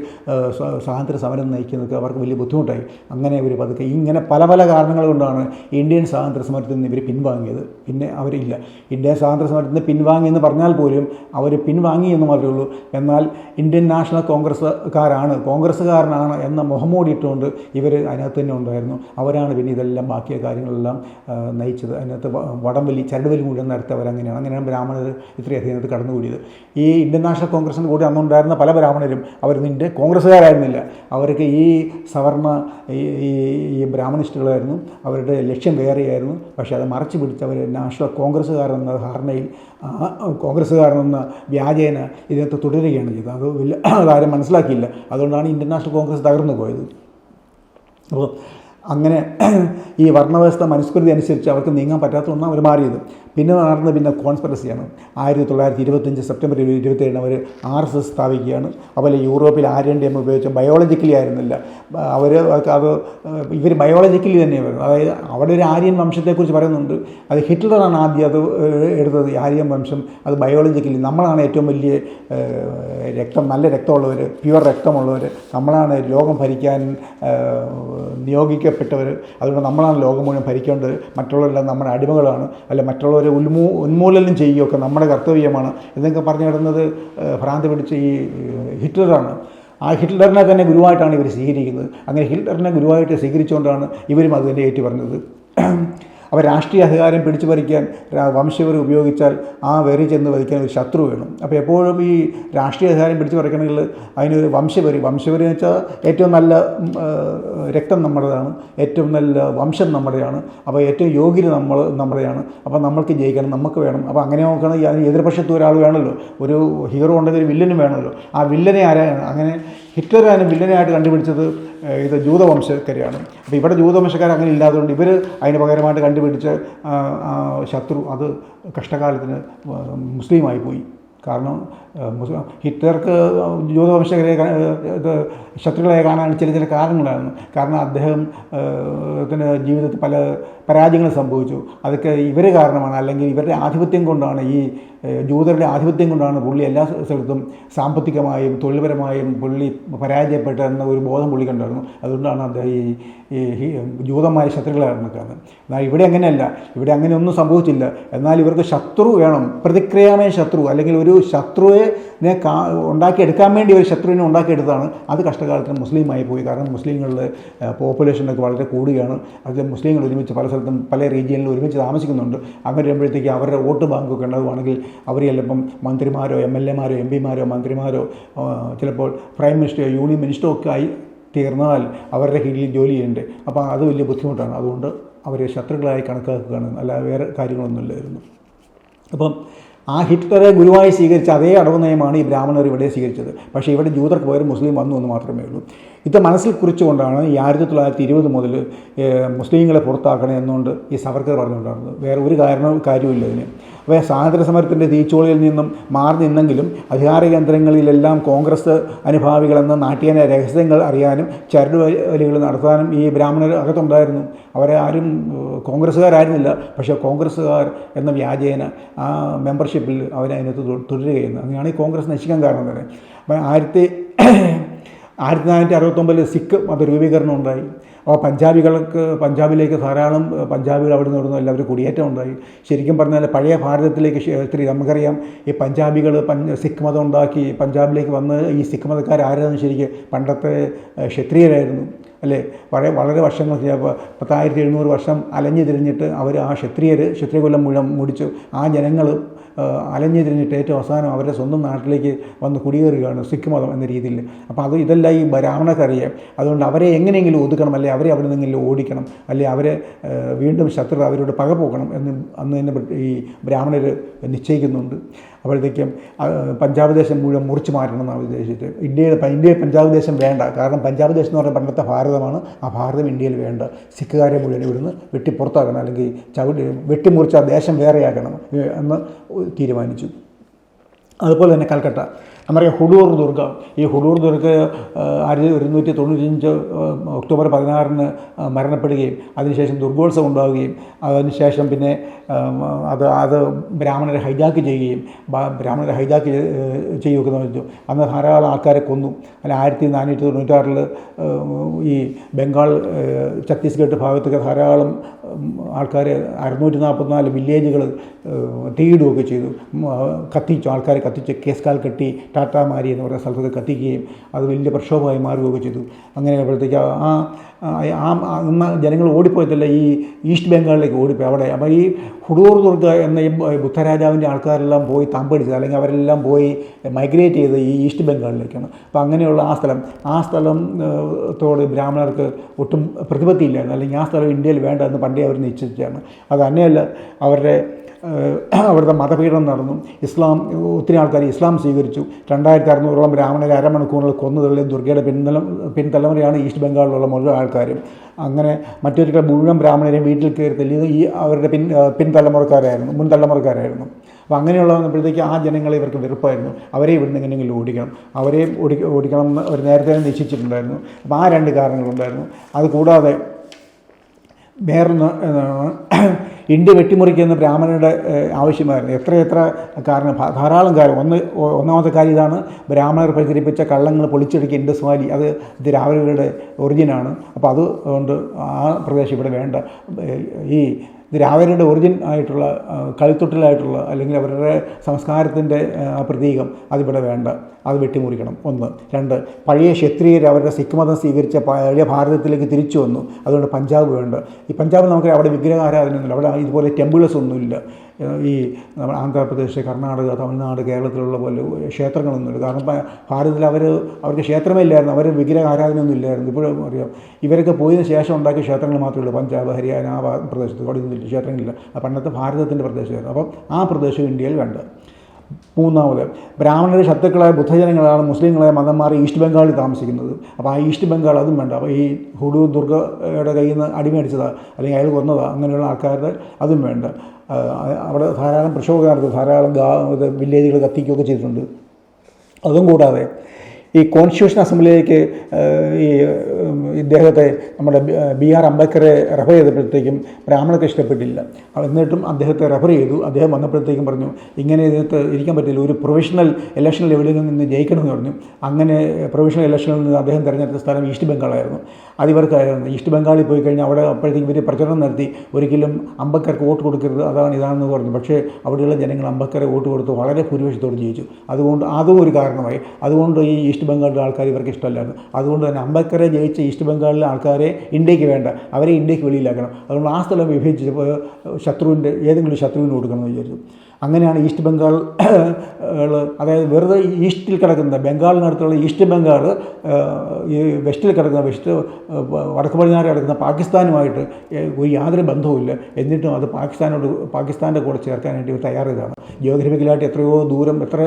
സ്വാതന്ത്ര്യ സമരം നയിക്കുന്നതൊക്കെ അവർക്ക് വലിയ ബുദ്ധിമുട്ടായി. അങ്ങനെ ഒരു പതുക്കെ ഇങ്ങനെ പല പല കാരണങ്ങൾ കൊണ്ടാണ് ഇന്ത്യൻ സ്വാതന്ത്ര്യ സമരത്തിൽ നിന്ന് ഇവർ പിൻവാങ്ങിയത്. പിന്നെ അവരില്ല ഇന്ത്യൻ സ്വാതന്ത്ര്യ സമരത്തിൽ നിന്ന് പിൻവാങ്ങി എന്ന് പറഞ്ഞാൽ പോലും അവർ പിൻവാങ്ങി എന്ന് മാത്രമേ ഉള്ളൂ. എന്നാൽ ഇന്ത്യൻ നാഷണൽ കോൺഗ്രസ്സുകാരാണ് കോൺഗ്രസ്സുകാരനാണ് എന്ന മുഹമ്മൂടി ഇട്ടുകൊണ്ട് ഇവർ അതിനകത്ത് തന്നെ ഉണ്ടായിരുന്നു. അവരാണ് പിന്നെ ഇതെല്ലാം ബാക്കിയ കാര്യങ്ങളെല്ലാം നയിച്ചത്. അതിനകത്ത് വടംവലി ചരടുവലി മുഴുവൻ നടത്തിയവർ അങ്ങനെയാണ് അങ്ങനെയാണ് ബ്രാഹ്മണർ ഇത്രയധികം അതിനകത്ത് കടന്നുകൂടിയത്. ഈ ഇന്ത്യൻ നാഷണൽ കോൺഗ്രസിന് കൂടി അന്നുണ്ടായിരുന്ന പല ബ്രാഹ്മണരും അവർ നിന്റെ കോൺഗ്രസ്സുകാരായിരുന്നില്ല. അവർക്ക് ഈ സവർണ ഈ ബ്രാഹ്മണിസ്റ്റുകളായിരുന്നു. അവരുടെ ലക്ഷ്യം വേറെയായിരുന്നു. പക്ഷേ അത് മറച്ചു പിടിച്ചവർ നാഷണൽ കോൺഗ്രസ്സുകാരെന്ന ധാരണയിൽ കോൺഗ്രസ്സുകാരെന്ന വ്യാജേന ഇതിനകത്ത് തുടരുകയാണ് ചെയ്തത്. അത് വലിയ അതാരും മനസ്സിലാക്കിയില്ല. അതുകൊണ്ടാണ് ഇന്ത്യൻ നാഷണൽ കോൺഗ്രസ് തകർന്നു പോയത്. അപ്പോൾ അങ്ങനെ ഈ വർണവ്യവസ്ഥ മനുസ്മൃതി അനുസരിച്ച് അവർക്ക് നീങ്ങാൻ പറ്റാത്തതൊന്നാണ് അവർ മാറിയത്. പിന്നെ നടന്ന പിന്നെ കോൺസ്പെറസിയാണ്. ആയിരത്തി തൊള്ളായിരത്തി ഇരുപത്തഞ്ച് സെപ്റ്റംബർ ഇരുപത്തേഴിന് അവർ ആർ എസ് എസ് സ്ഥാപിക്കുകയാണ്. അതുപോലെ യൂറോപ്പിൽ ആര്യന്റെ എം ഉപയോഗിച്ച ബയോളജിക്കലി ആയിരുന്നില്ല. അവർ അത് ഇവർ ബയോളജിക്കലി തന്നെ വരുന്നത് അതായത് അവിടെ ഒരു ആര്യൻ വംശത്തെക്കുറിച്ച് പറയുന്നുണ്ട്. അത് ഹിറ്റ്ലറാണ് ആദ്യം അത് എടുത്തത്. ആര്യൻ വംശം അത് ബയോളജിക്കലി. നമ്മളാണ് ഏറ്റവും വലിയ രക്തം നല്ല രക്തമുള്ളവർ പ്യുവർ രക്തമുള്ളവർ നമ്മളാണ് ലോകം ഭരിക്കാൻ നിയോഗിക്കപ്പെട്ടവർ അതുകൊണ്ട് നമ്മളാണ് ലോകം മുഴുവൻ ഭരിക്കേണ്ടത്. മറ്റുള്ളവരെല്ലാം നമ്മുടെ അടിമകളാണ്. അല്ല മറ്റുള്ളവരെ ഉന്മൂ ഉന്മൂലനം ചെയ്യുകയൊക്കെ നമ്മുടെ കർത്തവ്യമാണ്. എന്നൊക്കെ പറഞ്ഞു കിടന്നത് ഭ്രാന്ത് പിടിച്ച ഈ ഹിറ്റ്ലറാണ്. ആ ഹിറ്റ്ലറിനെ തന്നെ ഗുരുവായിട്ടാണ് ഇവർ സ്വീകരിക്കുന്നത്. അങ്ങനെ ഹിറ്റ്ലറിനെ ഗുരുവായിട്ട് സ്വീകരിച്ചുകൊണ്ടാണ് ഇവരും അത് തന്നെ ഏറ്റു പറഞ്ഞത് അപ്പോൾ രാഷ്ട്രീയ അധികാരം പിടിച്ചു പറിക്കാൻ വംശവർ ഉപയോഗിച്ചാൽ ആ വെറി ചെന്ന് വധിക്കാൻ ഒരു ശത്രു വേണം. അപ്പോൾ എപ്പോഴും ഈ രാഷ്ട്രീയ അധികാരം പിടിച്ചു പറിക്കണമെങ്കിൽ അതിനൊരു വംശവരി വംശവരി എന്ന് വെച്ചാൽ ഏറ്റവും നല്ല രക്തം നമ്മുടേതാണ് ഏറ്റവും നല്ല വംശം നമ്മുടെയാണ് അപ്പോൾ ഏറ്റവും യോഗ്യത നമ്മൾ നമ്മുടെയാണ് അപ്പോൾ നമ്മൾക്ക് ജയിക്കണം നമുക്ക് വേണം. അപ്പോൾ അങ്ങനെ നോക്കുകയാണെങ്കിൽ അതിന് എതിർപക്ഷത്ത് ഒരാൾ വേണമല്ലോ ഒരു ഹീറോ ഉണ്ടെങ്കിൽ ഒരു വില്ലനും വേണമല്ലോ. ആ വില്ലനെ ആരാണ് അങ്ങനെ ഹിറ്റ്ലറാണ് വില്ലനായിട്ട് കണ്ടുപിടിച്ചത് ഇത് ജൂതവംശക്കാരെയാണ്. അപ്പോൾ ഇവിടെ ജൂതവംശക്കാർ അങ്ങനെ ഇല്ലാത്തതുകൊണ്ട് ഇവർ അതിന് പകരമായിട്ട് കണ്ടുപിടിച്ച ശത്രു അത് കഷ്ടകാലത്തിന് മുസ്ലിമായി പോയി. കാരണം ഹിറ്റ്ലർക്ക് ജൂതവംശകരെ ഇത് ശത്രുക്കളെ കാണാൻ ചില ചില കാരണങ്ങളാണ് കാരണം അദ്ദേഹം ജീവിതത്തിൽ പല പരാജയങ്ങൾ സംഭവിച്ചു. അതൊക്കെ ഇവർ കാരണമാണ്. അല്ലെങ്കിൽ ഇവരുടെ ആധിപത്യം കൊണ്ടാണ് ഈ ജൂതരുടെ ആധിപത്യം കൊണ്ടാണ് പുള്ളി എല്ലാ സ്ഥലത്തും സാമ്പത്തികമായും തൊഴിൽപരമായും പുള്ളി പരാജയപ്പെട്ടെന്ന ഒരു ബോധം പുള്ളിക്കുണ്ടായിരുന്നു അതുകൊണ്ടാണ് അദ്ദേഹം ഈ ഹി- ജൂതമായ ശത്രുക്കളായിരുന്നു കാരണം ഇവിടെ അങ്ങനെയല്ല. ഇവിടെ അങ്ങനെയൊന്നും സംഭവിച്ചില്ല. എന്നാൽ ഇവർക്ക് ശത്രു വേണം. പ്രതിക്രിയാമയ ശത്രു. അല്ലെങ്കിൽ ഒരു ശത്രുവെ ഉണ്ടാക്കിയെടുക്കാൻ വേണ്ടി ഒരു ശത്രുവിനെ ഉണ്ടാക്കിയെടുത്താണ് അത് കഷ്ടകാലത്തിന് മുസ്ലിമായി പോയി. കാരണം മുസ്ലിങ്ങളുടെ പോപ്പുലേഷനൊക്കെ വളരെ കൂടുകയാണ്. അത് മുസ്ലിങ്ങൾ ഒരുമിച്ച് പല സ്ഥലത്തും പല റീജിയനിലും ഒരുമിച്ച് താമസിക്കുന്നുണ്ട്. അങ്ങനെ വരുമ്പോഴത്തേക്ക് അവരുടെ വോട്ട് ബാങ്കൊക്കെ ഉണ്ടാവുകയാണെങ്കിൽ അവർ ചിലപ്പം മന്ത്രിമാരോ എം എൽ എമാരോ എം പിമാരോ മന്ത്രിമാരോ ചിലപ്പോൾ പ്രൈം മിനിസ്റ്ററോ യൂണിയൻ മിനിസ്റ്ററോ ഒക്കെ ആയി തീർന്നാൽ അവരുടെ കീഴിൽ ജോലി ചെയ്യുന്നുണ്ട്. അപ്പോൾ അത് വലിയ ബുദ്ധിമുട്ടാണ്. അതുകൊണ്ട് അവരെ ശത്രുക്കളായി കണക്കാക്കുകയാണ്. അല്ലാതെ വേറെ കാര്യങ്ങളൊന്നുമില്ലായിരുന്നു അപ്പം ആ ഹിറ്റ്ലറെ ഗുരുവായി സ്വീകരിച്ച അതേ അടവ് നയമാണ് ഈ ബ്രാഹ്മണർ ഇവിടെ സ്വീകരിച്ചത്. പക്ഷേ ഇവിടെ ജൂതർക്ക് പകരം മുസ്ലിം വന്നു എന്ന് മാത്രമേ ഉള്ളൂ. ഇത് മനസ്സിൽ കുറിച്ചുകൊണ്ടാണ് ഈ ആയിരത്തി തൊള്ളായിരത്തി ഇരുപത് മുതൽ മുസ്ലിങ്ങളെ പുറത്താക്കണേ എന്നുകൊണ്ട് ഈ സവർക്കർ പറഞ്ഞുകൊണ്ടാണ് വേറെ ഒരു കാരണം കാര്യമില്ല ഇതിന്. അപ്പോൾ സ്വാതന്ത്ര്യ സമരത്തിന്റെ തീച്ചോളിയിൽ നിന്നും മാറി നിന്നെങ്കിലും അധികാര കേന്ദ്രങ്ങളിലെല്ലാം കോൺഗ്രസ് അനുഭാവികളെന്ന നാട്ടിയനെ രഹസ്യങ്ങൾ അറിയാനും ചരടുവലികൾ നടത്താനും ഈ ബ്രാഹ്മണർ അകത്തുണ്ടായിരുന്നു. അവരെ ആരും കോൺഗ്രസ്സുകാരായിരുന്നില്ല. പക്ഷേ കോൺഗ്രസ്സുകാർ എന്ന വ്യാജേന ആ മെമ്പർഷിപ്പിൽ അവരതിനകത്ത് തുടരുകയെന്ന് അങ്ങനെയാണ് ഈ കോൺഗ്രസ് നശിക്കാൻ കാരണം തന്നെ. ആയിരത്തി ആയിരത്തി തൊള്ളായിരത്തി അറുപത്തൊമ്പതിൽ സിഖ് മതരൂപീകരണം ഉണ്ടായി. അപ്പോൾ പഞ്ചാബികൾക്ക് പഞ്ചാബിലേക്ക് ധാരാളം പഞ്ചാബികൾ അവിടെ നിന്ന് ഇവിടുന്ന് എല്ലാവരും കുടിയേറ്റം ഉണ്ടായി. ശരിക്കും പറഞ്ഞാൽ പഴയ ഭാരതത്തിലേക്ക് ഒത്തിരി നമുക്കറിയാം ഈ പഞ്ചാബികൾ പഞ്ച സിഖ് മതം ഉണ്ടാക്കി പഞ്ചാബിലേക്ക് വന്ന് ഈ സിഖ് മതക്കാർ ആരായിരുന്നു ശരിക്കും പണ്ടത്തെ ക്ഷത്രിയരായിരുന്നു അല്ലേ? വളരെ വളരെ വർഷങ്ങൾ പത്തായിരത്തി എഴുന്നൂറ് വർഷം അലഞ്ഞു തിരിഞ്ഞിട്ട് അവർ ആ ക്ഷത്രിയർ ക്ഷത്രിയകുലം മുഴുവൻ മുടിച്ചു. ആ ജനങ്ങൾ അലഞ്ഞു തിരിഞ്ഞിട്ട് ഏറ്റവും അവസാനം അവരുടെ സ്വന്തം നാട്ടിലേക്ക് വന്ന് കുടിയേറുകയാണ് സിഖ് മതം എന്ന രീതിയിൽ. അപ്പോൾ അത് ഇതെല്ലാം ഈ ബ്രാഹ്മണക്കറിയാം അതുകൊണ്ട് അവരെ എങ്ങനെയെങ്കിലും ഒതുക്കണം അല്ലെ അവരെ അവിടെ നിന്നെങ്കിലും ഓടിക്കണം അല്ലെ അവരെ വീണ്ടും ശത്രു അവരോട് പക എന്ന് അന്ന് തന്നെ ഈ ബ്രാഹ്മണർ നിശ്ചയിക്കുന്നുണ്ട്. അപ്പോഴത്തേക്കും പഞ്ചാബ് ദേശം മുഴുവൻ മുറിച്ച് മാറ്റണം എന്നാണ് ഉദ്ദേശിച്ചിട്ട് ഇന്ത്യയിൽ ഇന്ത്യയിൽ പഞ്ചാബ് ദേശം വേണ്ട. കാരണം പഞ്ചാബ് ദേശം എന്ന് പറഞ്ഞാൽ പണ്ടത്തെ ഭാരതമാണ്. ആ ഭാരതം ഇന്ത്യയിൽ വേണ്ട. സിഖുകാരെ മുഴുവൻ ഇവിടുന്ന് വെട്ടി പുറത്താക്കണം. അല്ലെങ്കിൽ ചവിട്ടി വെട്ടിമുറിച്ച് ആ ദേശം വേറെയാക്കണം എന്ന് തീരുമാനിച്ചു. അതുപോലെ തന്നെ കൽക്കട്ട. നമ്മുടെ ഹുഡൂർ ദുർഗ. ഈ ഹുഡൂർ ദുർഗ ആയിരത്തി ഒരുന്നൂറ്റി തൊണ്ണൂറ്റഞ്ച് ഒക്ടോബർ പതിനാറിന് മരണപ്പെടുകയും അതിനുശേഷം ദുർഗോത്സവം ഉണ്ടാവുകയും അതിനുശേഷം പിന്നെ അത് അത് ബ്രാഹ്മണരെ ഹൈജാക്ക് ചെയ്യുകയും ബ്രാഹ്മണരെ ഹൈജാക്ക് ചെയ്യുകയൊക്കെ വെച്ചു അന്ന് ധാരാളം ആൾക്കാരെ കൊന്നു. അല്ല ആയിരത്തി നാനൂറ്റി തൊണ്ണൂറ്റാറിൽ ഈ ബംഗാൾ ഛത്തീസ്ഗഡ് ഭാഗത്തൊക്കെ ധാരാളം ആൾക്കാർ അറുന്നൂറ്റി നാൽപ്പത്തിനാല് വില്ലേജുകൾ തീയിടുകയൊക്കെ ചെയ്തു. കത്തിച്ചു ആൾക്കാരെ കത്തിച്ച് കേസ്കാൽ കെട്ടി ടാറ്റാമാരി എന്ന് പറയുന്ന സ്ഥലത്ത് കത്തിക്കുകയും അത് വലിയ പ്രക്ഷോഭമായി മാറുകയൊക്കെ ചെയ്തു. അങ്ങനെ ആയപ്പോഴത്തേക്ക് ആ ആ അന്ന് ജനങ്ങൾ ഓടിപ്പോയതല്ല ഈ ഈസ്റ്റ് ബംഗാളിലേക്ക് ഓടിപ്പോയി. അവിടെ അപ്പോൾ ഈ ഹുഡൂർ ദുർഗ എന്ന ഈ ബുദ്ധരാജാവിന്റെ ആൾക്കാരെല്ലാം പോയി തമ്പടിച്ചത് അല്ലെങ്കിൽ അവരെല്ലാം പോയി മൈഗ്രേറ്റ് ചെയ്ത് ഈ ഈസ്റ്റ് ബംഗാളിലേക്കാണ്. അപ്പോൾ അങ്ങനെയുള്ള ആ സ്ഥലം ആ സ്ഥലം ഏഹ്, തോട് ബ്രാഹ്മണർക്ക് ഒട്ടും പ്രതിപത്തിയില്ലായിരുന്നു. അല്ലെങ്കിൽ ആ സ്ഥലം ഇന്ത്യയിൽ വേണ്ട എന്ന് പണ്ടേ അവർ നിശ്ചയിച്ചാണ് അത് തന്നെയല്ല അവരുടെ അവിടുത്തെ മതപീഡനം നടന്നു. ഇസ്ലാം ഒത്തിരി ആൾക്കാർ ഇസ്ലാം സ്വീകരിച്ചു. രണ്ടായിരത്തി അറുന്നൂറോളം ബ്രാഹ്മണരെ അരമണിക്കൂറിൽ കൊന്നുതള്ളി ദുർഗയുടെ പിന്തല പിൻതലമുറയാണ് ഈസ്റ്റ് ബംഗാളിലുള്ള മുഴുവൻ ആൾക്കാരും. അങ്ങനെ മറ്റൊരിക്കൽ മുഴുവൻ ബ്രാഹ്മണരെയും വീട്ടിൽ കയറി ഈ അവരുടെ പിൻ പിൻതലമുറക്കാരായിരുന്നു മുൻ തലമുറക്കാരായിരുന്നു അപ്പോൾ അങ്ങനെയുള്ള വന്നപ്പോഴത്തേക്ക് ആ ജനങ്ങളെ ഇവർക്ക് വെറുപ്പായിരുന്നു. അവരെ ഇവിടുന്ന് എങ്ങനെയെങ്കിലും ഓടിക്കണം. അവരെ ഓടി ഓടിക്കണം എന്ന് അവർ നേരത്തെ നിശ്ചയിച്ചിട്ടുണ്ടായിരുന്നു. അപ്പോൾ ആ രണ്ട് കാരണങ്ങളുണ്ടായിരുന്നു. അതുകൂടാതെ വേറൊന്ന് ഇന്ത്യ വെട്ടിമുറിക്കുന്ന ബ്രാഹ്മണരുടെ ആവശ്യമായിരുന്നു. എത്രയെത്ര കാരണം ധാരാളം കാര്യം. ഒന്ന് ഒന്നാമത്തെ കാര്യം ഇതാണ് ബ്രാഹ്മണർ പ്രചരിപ്പിച്ച കള്ളങ്ങൾ പൊളിച്ചെടുക്കിയ ഇൻഡസ് വാലി അത് ദ്രാവിഡരുടെ ഒറിജിനാണ് അപ്പോൾ അതുകൊണ്ട് ആ പ്രദേശം ഇവിടെ വേണ്ട. ഈ ഇത് രാവലരുടെ ഒറിജിൻ ആയിട്ടുള്ള കളിത്തൊട്ടിലായിട്ടുള്ള അല്ലെങ്കിൽ അവരുടെ സംസ്കാരത്തിന്റെ പ്രതീകം അതിവിടെ വേണ്ട. അത് വെട്ടിമുറിക്കണം. ഒന്ന്. രണ്ട്. പഴയ ക്ഷത്രിയർ അവരുടെ സിഖ് മതം സ്വീകരിച്ച പഴയ ഭാരതത്തിലേക്ക് തിരിച്ചു വന്നു. അതുകൊണ്ട് പഞ്ചാബ് വേണ്ട. ഈ പഞ്ചാബ് നമുക്ക് അവിടെ വിഗ്രഹാരാധനയൊന്നുമില്ല. അവിടെ ഇതുപോലെ ടെമ്പിൾസ് ഒന്നുമില്ല. ഈ നമ്മുടെ ആന്ധ്രാപ്രദേശ് കർണാടക തമിഴ്നാട് കേരളത്തിലുള്ള പോലെ ക്ഷേത്രങ്ങളൊന്നുമില്ല കാരണം ഭാരതത്തിൽ അവർ അവർക്ക് ക്ഷേത്രമേ ഇല്ലായിരുന്നു. അവർ വിഗ്രഹ ആരാധനയൊന്നും ഇല്ലായിരുന്നു. ഇപ്പോഴും അറിയാം. ഇവരൊക്കെ പോയതിന് ശേഷം ഉണ്ടാക്കിയ ക്ഷേത്രങ്ങൾ മാത്രമേ ഉള്ളൂ. പഞ്ചാബ് ഹരിയാന ആ പ്രദേശത്ത് അവിടെ ഒന്നും ക്ഷേത്രങ്ങളില്ല. പണ്ടത്തെ ഭാരതത്തിന്റെ പ്രദേശമായിരുന്നു. അപ്പം ആ പ്രദേശം ഇന്ത്യയിൽ വേണ്ട മൂന്നാമത് ബ്രാഹ്മണരെ ശത്രുക്കളായ ബുദ്ധജനങ്ങളാണ് മുസ്ലിങ്ങളായ മതം മാറി ഈസ്റ്റ് ബംഗാളിൽ താമസിക്കുന്നത്. അപ്പോൾ ആ ഈസ്റ്റ് ബംഗാൾ അതും വേണ്ട. അപ്പോൾ ഈ ഹുഡു ദുർഗയുടെ കയ്യിൽ നിന്ന് അടിമേടിച്ചതാണ് അല്ലെങ്കിൽ അയാൾ കൊന്നതാണ് അങ്ങനെയുള്ള ആൾക്കാരുടെ അതും വേണ്ട. അവിടെ ധാരാളം പ്രക്ഷോഭം നടത്തി ധാരാളം വില്ലേജുകൾ കത്തിക്കുകയൊക്കെ ചെയ്തിട്ടുണ്ട്. അതും കൂടാതെ ഈ കോൺസ്റ്റിറ്റ്യൂഷൻ അസംബ്ലിയിലേക്ക് ഈ ഇദ്ദേഹത്തെ നമ്മുടെ ബി- ആർ അംബേദ്കറെ റെഫർ ചെയ്തപ്പോഴത്തേക്കും ബ്രാഹ്മണർക്ക് ഇഷ്ടപ്പെട്ടില്ല. എന്നിട്ടും അദ്ദേഹത്തെ റെഫർ ചെയ്തു. അദ്ദേഹം വന്നപ്പോഴത്തേക്കും പറഞ്ഞു ഇങ്ങനെ ഇതിനകത്ത് ഇരിക്കാൻ പറ്റില്ല. ഒരു പ്രൊഫഷണൽ ഇലക്ഷൻ ലെവലിൽ നിന്ന് ജയിക്കണമെന്ന് പറഞ്ഞു. അങ്ങനെ പ്രൊഫഷണൽ ഇലക്ഷനിൽ നിന്ന് അദ്ദേഹം തിരഞ്ഞെടുത്ത സ്ഥലം ഈസ്റ്റ് ബംഗാളായിരുന്നു. അത് ഇവർക്കായിരുന്നു. ഈസ്റ്റ് ബംഗാളിൽ പോയി കഴിഞ്ഞാൽ അവിടെ അപ്പോഴത്തേക്കും ഇവർ പ്രചരണം നടത്തി. ഒരിക്കലും അംബേദ്കർക്ക് വോട്ട് കൊടുക്കരുത്. അതാണ് ഇതാണെന്ന് പറഞ്ഞു. പക്ഷേ അവിടെയുള്ള ജനങ്ങൾ അംബേദ്കറെ വോട്ട് കൊടുത്ത് വളരെ ഭൂരിപക്ഷത്തോട് ജയിച്ചു. അതുകൊണ്ട് അതും ഒരു കാരണമായി. അതുകൊണ്ട് ഈ ഈസ്റ്റ് ബംഗാളിലെ ആൾക്കാർ ഇവർക്ക് ഇഷ്ടമല്ലായിരുന്നു. അതുകൊണ്ട് തന്നെ അംബേദ്കറെ ജയിച്ച ഈസ്റ്റ് ബംഗാളിലെ ആൾക്കാരെ ഇന്ത്യയ്ക്ക് വേണ്ട. അവരെ ഇന്ത്യയ്ക്ക് വെളിയിലാക്കണം. അതുകൊണ്ട് ആ സ്ഥലം വിഭജിച്ച് ശത്രുവിന്റെ ഏതെങ്കിലും ശത്രുവിന് കൊടുക്കണം എന്ന് വിചാരിച്ചു. അങ്ങനെയാണ് ഈസ്റ്റ് ബംഗാൾ അതായത് വെറുതെ ഈസ്റ്റിൽ കിടക്കുന്ന ബംഗാളിനടുത്തുള്ള ഈസ്റ്റ് ബംഗാൾ ഈ വെസ്റ്റിൽ കിടക്കുന്ന വെസ്റ്റ് വടക്ക് പടിഞ്ഞാറ് കിടക്കുന്ന പാകിസ്ഥാനുമായിട്ട് ഒരു യാതൊരു ബന്ധവുമില്ല. എന്നിട്ടും അത് പാകിസ്ഥാനോട് പാകിസ്ഥാന്റെ കൂടെ ചേർക്കാനായിട്ട് ഇവർ തയ്യാറായതാണ് ജിയോഗ്രഫിക്കലായിട്ട് എത്രയോ ദൂരം എത്ര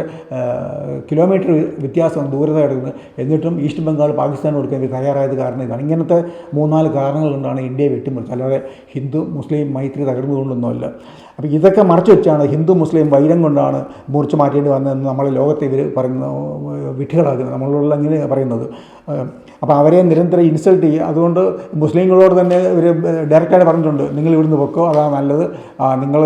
കിലോമീറ്റർ വ്യത്യാസം ദൂരത കിടക്കുന്നത്. എന്നിട്ടും ഈസ്റ്റ് ബംഗാൾ പാകിസ്ഥാൻ കൊടുക്കാൻ ഇവർ തയ്യാറായത് കാരണം ഇതാണ്. ഇങ്ങനത്തെ മൂന്നാൽ കാരണങ്ങൾ കൊണ്ടാണ് ഇന്ത്യയെ വെട്ടിമുറിച്ചത്. അല്ലാതെ ഹിന്ദു മുസ്ലിം മൈത്രി തകർന്നുകൊണ്ടൊന്നുമല്ല അപ്പോൾ ഇതൊക്കെ മറച്ചു വെച്ചാണ് ഹിന്ദു മുസ്ലിം വൈരം കൊണ്ടാണ് മുറിച്ച് മാറ്റേണ്ടി വന്നതെന്ന് നമ്മളെ ലോകത്തെ ഇവർ പറയുന്ന വിഡ്ഢികളാക്കുന്നത് നമ്മളുള്ള ഇങ്ങനെ പറയുന്നത്. അപ്പോൾ അവരെ നിരന്തരം ഇൻസൾട്ട് ചെയ്യുക അതുകൊണ്ട് മുസ്ലിങ്ങളോട് തന്നെ ഇവർ ഡയറക്റ്റായിട്ട് പറഞ്ഞിട്ടുണ്ട്. നിങ്ങൾ ഇവിടുന്ന് പൊക്കോ അതാണ് നല്ലത്. നിങ്ങൾ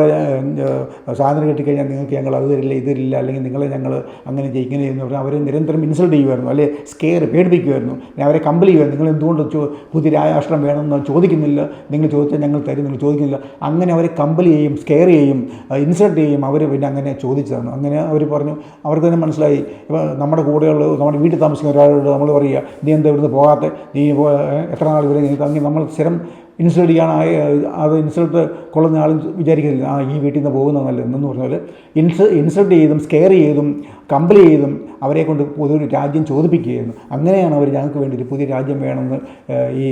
സ്വാതന്ത്ര്യം കിട്ടിക്കഴിഞ്ഞാൽ നിങ്ങൾക്ക് ഞങ്ങൾ അത് തരില്ല ഇത് തരില്ല അല്ലെങ്കിൽ നിങ്ങളെ ഞങ്ങൾ അങ്ങനെ ഇങ്ങനെ ചെയ്യുന്നു പറഞ്ഞാൽ അവരെ നിരന്തരം ഇൻസൾട്ട് ചെയ്യുമായിരുന്നു. അല്ലെ സ്കെയർ പേടിപ്പിക്കുമായിരുന്നു. അവരെ കമ്പൽ ചെയ്യുമായിരുന്നു. നിങ്ങൾ എന്തുകൊണ്ട് പുതിയ രാഷ്ട്രം വേണമെന്ന് ചോദിക്കുന്നില്ല? നിങ്ങൾ ചോദിച്ചാൽ ഞങ്ങൾ തരും നിങ്ങൾ ചോദിക്കുന്നില്ല. അങ്ങനെ അവരെ കമ്പൽ ചെയ്യും സ്കെയർ ചെയ്യും ഇൻസൾട്ട് ചെയ്യും. അവർ പിന്നെ അങ്ങനെ ചോദിച്ചതാണ്. അങ്ങനെ അവർ പറഞ്ഞു. അവർക്ക് തന്നെ മനസ്സിലായി. ഇപ്പോൾ നമ്മുടെ കൂടെയുള്ള നമ്മുടെ വീട്ടിൽ താമസിക്കുന്ന ഒരാളോട് നമ്മൾ പറയുക നീ എന്താ ഇവിടുന്ന് പോകാത്ത നീ എത്ര നാൾ ഇവിടെ നീ തങ്ങി നമ്മൾ സ്ഥിരം ഇൻസൾട്ട് ചെയ്യാണ് അത് ഇൻസൾട്ട് കൊള്ളുന്ന ആളും വിചാരിക്കുന്നില്ല. ആ ഈ വീട്ടിൽ നിന്ന് പോകുന്ന നല്ലതെന്ന് പറഞ്ഞാൽ ഇൻസ് ഇൻസൾട്ട് ചെയ്തും സ്കെയർ ചെയ്തും കമ്പൽ ചെയ്തും അവരെ കൊണ്ട് പുതിയൊരു രാജ്യം ചോദിപ്പിക്കുകയായിരുന്നു. അങ്ങനെയാണ് അവർ ഞങ്ങൾക്ക് വേണ്ടി ഒരു പുതിയ രാജ്യം വേണമെന്ന് ഈ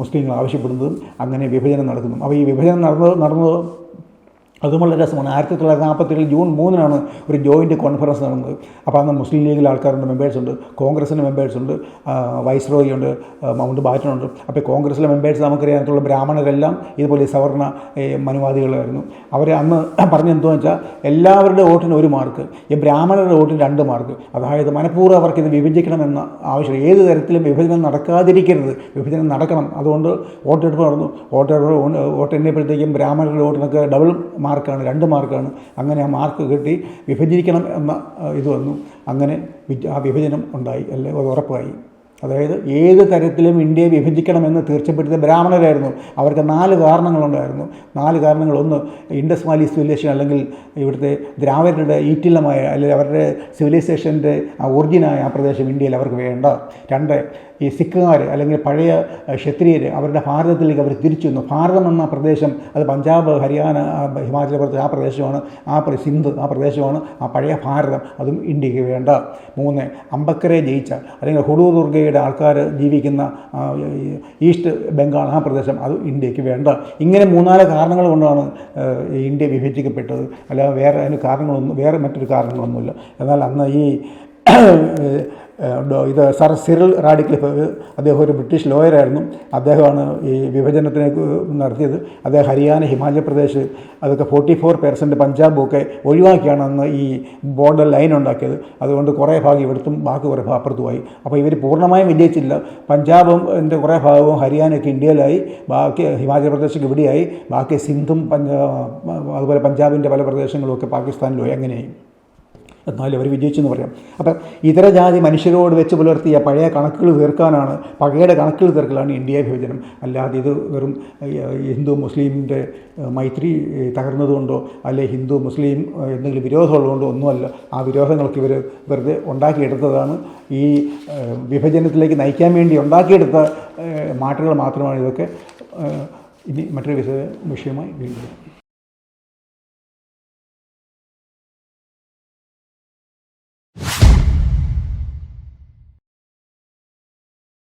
മുസ്ലിങ്ങൾ ആവശ്യപ്പെടുന്നതും അങ്ങനെ വിഭജനം നടക്കുന്നു അപ്പോൾ ഈ വിഭജനം നടന്നത് നടന്നത് അതും വളരെ രസമാണ്. ആയിരത്തി തൊള്ളായിരത്തി നാൽപ്പത്തേഴിൽ ജൂൺ മൂന്നിനാണ് ഒരു ജോയിന്റ് കോൺഫറൻസ് നടന്നത്. അപ്പോൾ അന്ന് മുസ്ലിം ലീഗിലെ ആൾക്കാരുണ്ട് മെമ്പേഴ്സ് ഉണ്ട്. കോൺഗ്രസിന്റെ മെമ്പേഴ്സ് ഉണ്ട്. വൈസ്രോയി ഉണ്ട്. മൗണ്ട് ബാറ്റൺ ഉണ്ട്. അപ്പോൾ കോൺഗ്രസിലെ മെമ്പേഴ്സ് നമുക്കറിയാം അതിലുള്ള ബ്രാഹ്മണരെല്ലാം ഇതുപോലെ സവർണ മനുവാദികളായിരുന്നു. അവർ അന്ന് പറഞ്ഞെന്തോന്ന് വെച്ചാൽ എല്ലാവരുടെ വോട്ടിന് ഒരു മാർക്ക് ഈ ബ്രാഹ്മണരുടെ വോട്ടിന് രണ്ട് മാർക്ക് അതായത് മനഃപൂർവം അവർക്ക് ഇത് വിഭജിക്കണമെന്ന ആവശ്യം ഏത് തരത്തിലും വിഭജനം നടക്കാതിരിക്കരുത്. വിഭജനം നടക്കണം. അതുകൊണ്ട് വോട്ടെടുപ്പ് നടന്നു. വോട്ടെടുപ്പ് വോട്ട് എണ്ണിയപ്പോഴത്തേക്കും ബ്രാഹ്മണരുടെ വോട്ടിനൊക്കെ ഡബിൾ മാർക്കാണ് രണ്ട് മാർക്കാണ്. അങ്ങനെ ആ മാർക്ക് കിട്ടി. വിഭജിക്കണം എന്ന ഇത് വന്നു. അങ്ങനെ ആ വിഭജനം ഉണ്ടായി. അല്ലെ അത് ഉറപ്പായി. അതായത് ഏത് തരത്തിലും ഇന്ത്യയെ വിഭജിക്കണമെന്ന് തീർച്ചപ്പെടുത്തിയ ബ്രാഹ്മണരായിരുന്നു. അവർക്ക് നാല് കാരണങ്ങളുണ്ടായിരുന്നു. നാല് കാരണങ്ങൾ ഒന്ന് ഇൻഡസ് വാലി സിവിലൈസേഷൻ അല്ലെങ്കിൽ ഇവിടുത്തെ ദ്രാവിഡരുടെ ഈറ്റില്ലമായ അല്ലെങ്കിൽ അവരുടെ സിവിലൈസേഷന്റെ ആ ഒറിജിനായ ആ പ്രദേശം ഇന്ത്യയിൽ അവർക്ക് വേണ്ട. രണ്ട് ഈ സിഖുകാർ അല്ലെങ്കിൽ പഴയ ക്ഷത്രിയർ അവരുടെ ഭാരതത്തിലേക്ക് അവർ തിരിച്ചു വന്നു ഭാരതം എന്ന പ്രദേശം അത് പഞ്ചാബ് ഹരിയാന ഹിമാചൽ പ്രദേശ് ആ പ്രദേശമാണ് ആ സിന്ധു ആ പ്രദേശമാണ് ആ പഴയ ഭാരതം. അതും ഇന്ത്യയ്ക്ക് വേണ്ട. മൂന്ന് അമ്പക്കരെ ജയിച്ച അല്ലെങ്കിൽ ഹുഡൂർ ദുർഗയുടെ ആൾക്കാർ ജീവിക്കുന്ന ഈസ്റ്റ് ബംഗാൾ ആ പ്രദേശം അത് ഇന്ത്യയ്ക്ക് വേണ്ട. ഇങ്ങനെ മൂന്നാൽ കാരണങ്ങൾ കൊണ്ടാണ് ഇന്ത്യ വിഭജിക്കപ്പെട്ടത്. അല്ലാതെ വേറെ അതിന് കാരണങ്ങളൊന്നും വേറെ മറ്റൊരു കാരണങ്ങളൊന്നുമില്ല. എന്നാൽ അന്ന് ഈ ഇത് സർ സിറിൽ റാഡിക്ലിഫ് അദ്ദേഹം ഒരു ബ്രിട്ടീഷ് ലോയറായിരുന്നു. അദ്ദേഹമാണ് ഈ വിഭജനത്തിനെ നടത്തിയത്. അദ്ദേഹം ഹരിയാന ഹിമാചൽ പ്രദേശ് അതൊക്കെ ഫോർട്ടി ഫോർ പെർസെന്റ് പഞ്ചാബൊക്കെ ഒഴിവാക്കിയാണ് അന്ന് ഈ ബോർഡർ ലൈൻ ഉണ്ടാക്കിയത്. അതുകൊണ്ട് കുറേ ഭാഗം ഇവിടുത്തും ബാക്കി കുറേ ഭാഗം അപ്പുറത്തുമായി. അപ്പോൾ ഇവർ പൂർണമായും വിജയിച്ചില്ല. പഞ്ചാബും എന്റെ കുറേ ഭാഗവും ഹരിയാനയൊക്കെ ഇന്ത്യയിലായി. ബാക്കി ഹിമാചൽ പ്രദേശൊക്കെ ഇവിടെയായി. ബാക്കി സിന്ധും പഞ്ചാ അതുപോലെ പഞ്ചാബിന്റെ പല പ്രദേശങ്ങളും ഒക്കെ പാകിസ്ഥാനിലുമായി അങ്ങനെയായി. എന്നാലും അവർ വിജയിച്ചെന്ന് പറയാം. അപ്പം ഇതര ജാതി മനുഷ്യരോട് വെച്ച് പുലർത്തിയ പഴയ കണക്കുകൾ തീർക്കാനാണ് പകയുടെ കണക്കുകൾ തീർക്കലാണ് ഇന്ത്യ വിഭജനം. അല്ലാതെ ഇത് വെറും ഹിന്ദു മുസ്ലിമിന്റെ മൈത്രി തകർന്നതുകൊണ്ടോ അല്ലെ ഹിന്ദു മുസ്ലിം എന്തെങ്കിലും വിരോധമുള്ളതുകൊണ്ടോ ഒന്നുമല്ല. ആ വിരോധങ്ങൾക്ക് ഇവർ വെറുതെ ഉണ്ടാക്കിയെടുത്തതാണ്. ഈ വിഭജനത്തിലേക്ക് നയിക്കാൻ വേണ്ടി ഉണ്ടാക്കിയെടുത്ത മാറ്റങ്ങൾ മാത്രമാണ് ഇതൊക്കെ. ഇനി മറ്റൊരു വിഷയമായി വീണ്ടും